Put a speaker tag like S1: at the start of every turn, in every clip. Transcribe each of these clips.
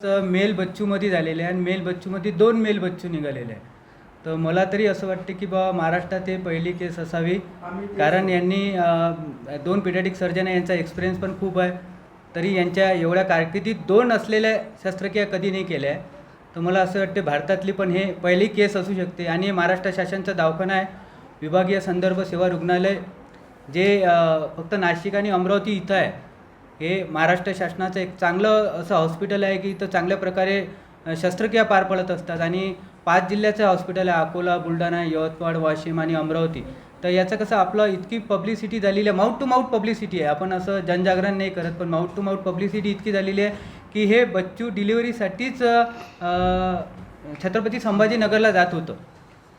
S1: तर मेल बच्चूमध्ये झालेले आहे आणि मेल बच्चूमध्ये दोन मेल बच्चू निघालेले आहे तर मला तरी असं वाटते की बा महाराष्ट्रात हे पहिली केस असावी. कारण यांनी दोन पिडॅटिक सर्जन आहे यांचा एक्सपिरियन्स पण खूप आहे. तरी यांच्या एवढ्या कारकिर्दीत दोन असलेल्या शस्त्रक्रिया कधी नाही केल्या आहे तर मला असं वाटते भारतातली पण हे पहिली केस असू शकते. आणि महाराष्ट्र शासनचा दवाखाना आहे. विभागीय संदर्भ सेवा रुग्णालय जे फक्त नाशिक आणि अमरावती इथं आहे. हे महाराष्ट्र शासनाचं एक चांगलं असं हॉस्पिटल आहे की इथं चांगल्या प्रकारे शस्त्रक्रिया पार पडत असतात. आणि पाच जिल्ह्याचं हॉस्पिटल आहे अकोला बुलढाणा यवतमाळ वाशिम आणि अमरावती. तर याचं कसं आपलं इतकी पब्लिसिटी झालेली आहे माउथ टू माउथ पब्लिसिटी आहे. आपण असं जनजागरण नाही करत पण माउथ टू माउथ पब्लिसिटी इतकी झालेली आहे की हे बच्चू डिलिव्हरीसाठीच छत्रपती संभाजीनगरला जात होतं.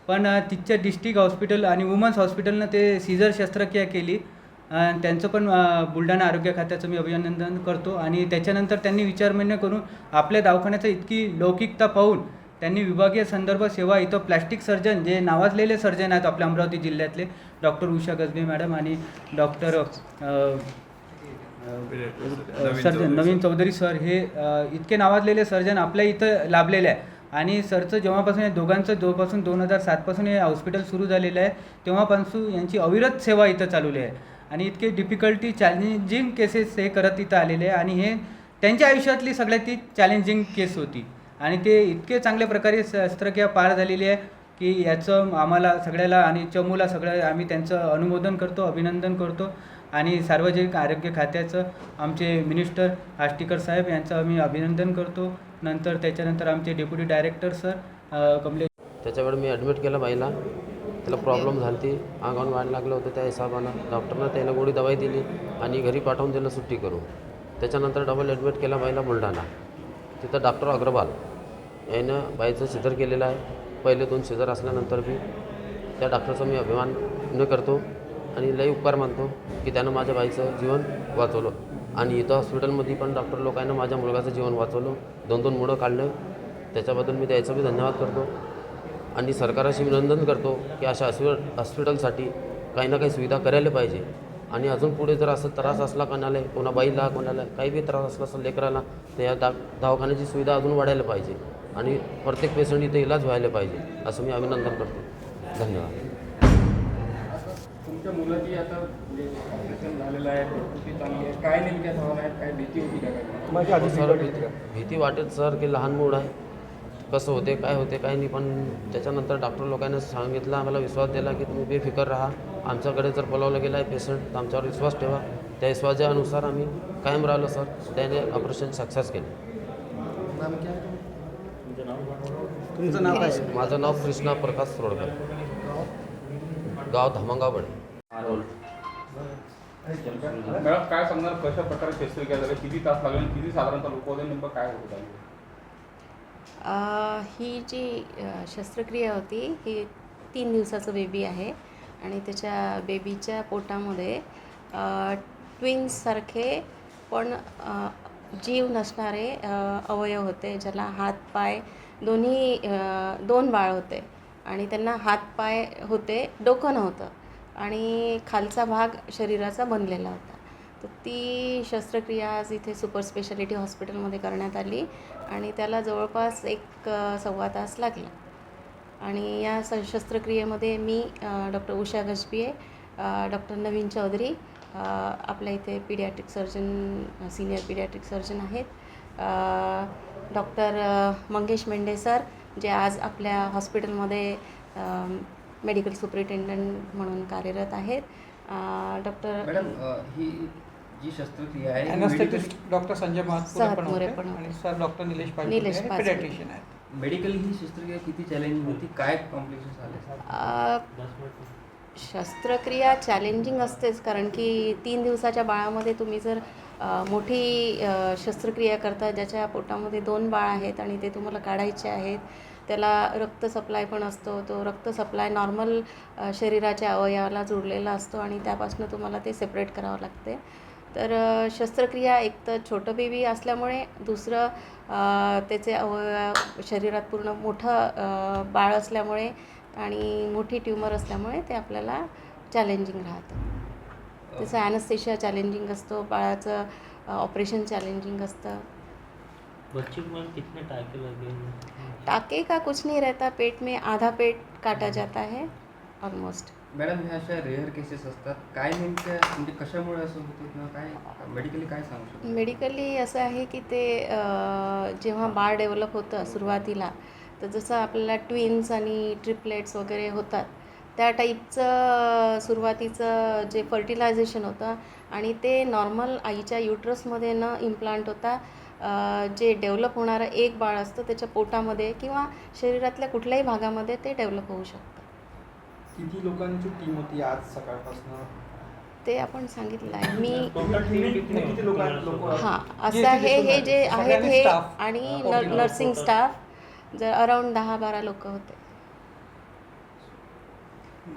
S1: पण तिथच्या डिस्ट्रिक्ट हॉस्पिटल आणि वुमन्स हॉस्पिटलनं ते सीझर शस्त्रक्रिया केली. त्यांचं पण बुलढाणा आरोग्य खात्याचं मी अभिनंदन करतो. आणि त्याच्यानंतर त्यांनी विचारमान्य करून आपल्या दवाखान्याचं इतकी लौकिकता पाहून त्यांनी विभागीय संदर्भ सेवा इथं प्लॅस्टिक सर्जन जे नावाजलेले सर्जन आहेत आपल्या अमरावती जिल्ह्यातले डॉक्टर उषा गजबे मॅडम आणि doctor surgeon Navin Chaudhari sir हे इतके नावाजलेले सर्जन आपल्या इथं लाभलेले आहे. आणि सरचं जेव्हापासून हे दोघांचं जेव्हापासून दोन हजार सातपासून हे हॉस्पिटल सुरू झालेलं आहे तेव्हापासून यांची अविरत सेवा इथं चालवली आहे. आणि इतके डिफिकल्टी चॅलेंजिंग केसेस हे करत इथं आलेले आहे. आणि हे त्यांच्या आयुष्यातली सगळ्यात ती चॅलेंजिंग केस होती. आणि ते इतके चांगल्या प्रकारे शस्त्रक्रिया पार झालेली आहे की याचं आम्हाला सगळ्याला आणि चमूला सगळ्या आम्ही त्यांचं अनुमोदन करतो अभिनंदन करतो. आणि सार्वजनिक आरोग्य खात्याचं आमचे मिनिस्टर आष्टीकर साहेब यांचं आम्ही अभिनंदन करतो. नंतर त्याच्यानंतर आमचे डेप्युटी डायरेक्टर सर कमलेश
S2: त्याच्यावर मी ॲडमिट केलं बाईला. त्याला प्रॉब्लेम झाली ती अंगावर वाढ लागलं होतं त्या हिशोबानं. डॉक्टरनं त्याला गोळी दवाई दिली आणि घरी पाठवून दिलं सुट्टी करून. त्याच्यानंतर डबल ॲडमिट केला बाईला बुलढाणा. तिथं डॉक्टर अग्रवाल यानं बाईचं शिजर केलेलं आहे. पहिले दोन सिजर असल्यानंतर बी त्या डॉक्टरचा मी अभिमान न करतो आणि लई उपकार मानतो की त्यानं माझ्या बाईचं जीवन वाचवलं. आणि इथं हॉस्पिटलमध्ये पण डॉक्टर लोकांना माझ्या मुलगाचं जीवन वाचवलं. दोन दोन मुलं काढलं. त्याच्याबद्दल मी त्याचा बी धन्यवाद करतो. आणि सरकाराशी विनंदन करतो की अशा हॉस्पिटल हॉस्पिटलसाठी काही ना काही सुविधा करायला पाहिजे. आणि अजून पुढे जर असं त्रास असला कोणाला कोणा बाईला कोणाला काही बी त्रास असला असेल लेकराला तर या दा दवाखान्याची सुविधा अजून वाढायला पाहिजे. आणि प्रत्येक पेशंट इथे इलाज व्हायला पाहिजे असं मी अभिनंदन करतो. धन्यवाद.
S3: तुमच्या मुलाची आता ऑपरेशन झालेलं आहे प्रकृती चांगली आहे काय नेमक्या भावना आहेत काय भीती होती का? काय
S4: माझी आधी
S2: सर भीती भीती वाटेल सर की लहान मूड आहे. कसं होते काय होते काय नाही. पण त्याच्यानंतर डॉक्टर लोकांनी सांगितलं आम्हाला विश्वास दिला की तुम्ही बेफिकर राहा. आमच्याकडे जर बोलावलं गेलं आहे पेशंट तर आमच्यावर विश्वास ठेवा. त्या विश्वासाच्या अनुसार आम्ही कायम राहिलो सर त्याने ऑपरेशन सक्सेस केलं.
S1: तुमचं नाव? काय?
S2: माझं नाव कृष्णा प्रकाश सोडकर गाव धमंगावडे.
S3: मॅडम काय सांगणार? कशा प्रकारे शस्त्रक्रिया झाली किती तास लागले? किती साधारणतः लोक होते नेमकं काय होत?
S5: ही जी शस्त्रक्रिया होती ही तीन दिवसाचं बेबी आहे आणि त्याच्या बेबीच्या पोटामध्ये ट्विन्ससारखे पण जीव नसणारे अवयव होते ज्याला हात पाय दोन्ही दोन बाळ होते आणि त्यांना हात पाय होते डोकं नव्हतं आणि खालचा भाग शरीराचा बनलेला होता. तर ती शस्त्रक्रिया आज इथे सुपर स्पेशालिटी हॉस्पिटलमध्ये करण्यात आली आणि त्याला जवळपास एक सव्वा तास लागला. आणि या स शस्त्रक्रियेमध्ये मी डॉक्टर उषा गजबिये डॉक्टर नवीन चौधरी आपल्या इथे paediatric surgeon senior paediatric surgeon आहेत. डॉक्टर मंगेश मेंढे सर जे आज आपल्या हॉस्पिटलमध्ये मेडिकल सुपरिटेंडंट म्हणून कार्यरत आहेत. डॉक्टर
S6: मॅडम ही जी शस्त्रक्रिया आहे ही
S4: अॅनास्थेटिस्ट डॉक्टर संजय महातपुरे पण होते. आणि sir doctor Nilesh Patil
S5: Nilesh Patil.
S4: Paediatrician आहेत
S6: मेडिकल ही शस्त्रक्रिया किती चॅलेंजिंग होती काय कॉम्प्लिकेशन आले
S5: अ, शस्त्रक्रिया चॅलेंजिंग असतेच कारण की तीन दिवसाच्या बाळामध्ये तुम्ही जर अ, मोठी अ, शस्त्रक्रिया करता ज्याच्या पोटामध्ये दोन बाळ आहेत आणि ते तुम्हाला काढायचे आहेत त्याला रक्त सप्लाय पण असतो तो रक्त सप्लाय नॉर्मल शरीराच्या अवयवाला जोडलेला असतो आणि त्यापासून तुम्हाला ते सेपरेट करावं लागते तर शस्त्रक्रिया एक तर छोटं बेबी असल्यामुळे दुसरं त्याचे अवयव शरीरात पूर्ण मोठं बाळ असल्यामुळे आणि मोठी ट्युमर असल्यामुळे ते आपल्याला चॅलेंजिंग राहतं. त्याचं ॲनस्थेशिया चॅलेंजिंग असतो बाळाचं ऑपरेशन चॅलेंजिंग असतं.
S7: बच्चे को मैम कितने टाके लगे
S5: टाके का कुछ नहीं रहता पेट में आधा पेट काटा जाता है ऑलमोस्ट
S3: मॅडम ह्या अशा रेअर केसेस असतात. काय नेमकं म्हणजे कशामुळे असं होतं? किंवा काय मेडिकली काय सांगू शकतो?
S5: मेडिकली असं आहे की ते जेव्हा बाळ डेव्हलप होतं सुरुवातीला तर जसं आपल्याला ट्विन्स आणि ट्रिपलेट्स वगैरे होतात त्या टाईपचं सुरुवातीचं जे फर्टिलायझेशन होतं आणि ते नॉर्मल आईच्या युट्रसमध्ये न इम्प्लांट होता जे डेव्हलप होणारं एक बाळ असतं त्याच्या पोटामध्ये किंवा शरीरातल्या कुठल्याही भागामध्ये ते डेव्हलप होऊ शकतं.
S8: किती लोकांची टीम होती आज सकाळपासून?
S5: ते आपण सांगितलं आहे. मी
S8: किती लोक
S5: हां असं आहे हे जे आहेत हे आणि
S7: total
S5: नर्सिंग. स्टाफ जर अराऊंड दहा बारा लोक होते.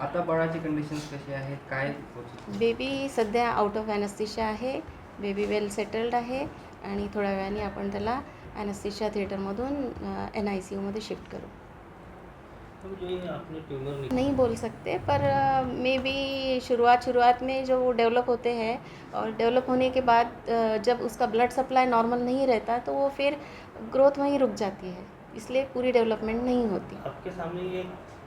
S3: आता बाळाची कंडिशन्स कशी आहेत? काय होतं?
S5: बेबी सध्या आउट ऑफ ॲनस्थिशिया आहे. बेबी वेल सेटल्ड आहे. आणि थोड्या वेळाने आपण त्याला ॲनस्थिशिया थिएटरमधून एन आय सी यूमध्ये शिफ्ट करू. नहीं बोल सकते पर मे बी शुरुआत शुरुआत में जो वो डेवलप होते हैं और डेवलप होने के बाद जब उसका ब्लड सप्लाई नॉर्मल नहीं रहता तो वो फिर ग्रोथ वहीं रुक जाती है इसलिए पूरी डेवलपमेंट नहीं होती।
S7: आपके सामने ये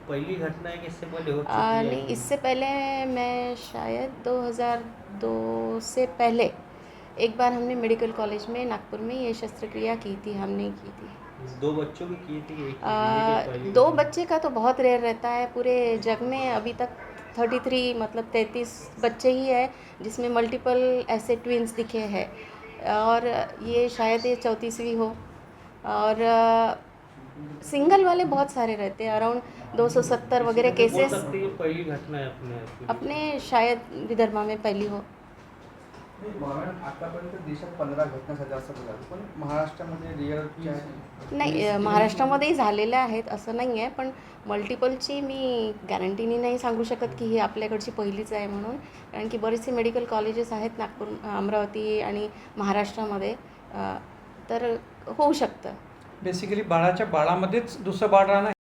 S7: पहली घटना है कि इससे पहले हो
S5: आ, नहीं इससे पहले मैं शायद 2002 से पहले एक बार हमने मेडिकल कॉलेज में नागपुर में ये शस्त्रक्रिया की थी हमने की थी।
S7: दो बच्चों की किए थे एक
S5: दो बच्चे का तो बहुत रेयर रहता है पूरे जग में अभी तक 33 मतलब 33 बच्चे ही है जिसमें मल्टीपल ऐसे ट्विंस दिखे हैं। और ये शायद ये चौंतीसवीं हो। और सिंगल वाले बहुत सारे रहते हैं अराउंड 270 वगैरह केसेस
S7: पहली घटना है अपने अपने
S5: शायद विदर्भा में पहली हो।
S8: मॅडम आतापर्यंत देशात पंधरा घटना झाल्या असं बोला पण महाराष्ट्रामध्ये रिअल
S5: नाही महाराष्ट्रामध्येही झालेल्या आहेत असं नाही आहे पण मल्टिपलची मी गॅरंटीनी नाही सांगू शकत की ही आपल्याकडची पहिलीच आहे म्हणून. कारण की बरेचसे मेडिकल कॉलेजेस आहेत नागपूर अमरावती आणि महाराष्ट्रामध्ये. तर होऊ शकतं.
S4: बेसिकली बाळाच्या बाळामध्येच दुसरं बाळ राहणं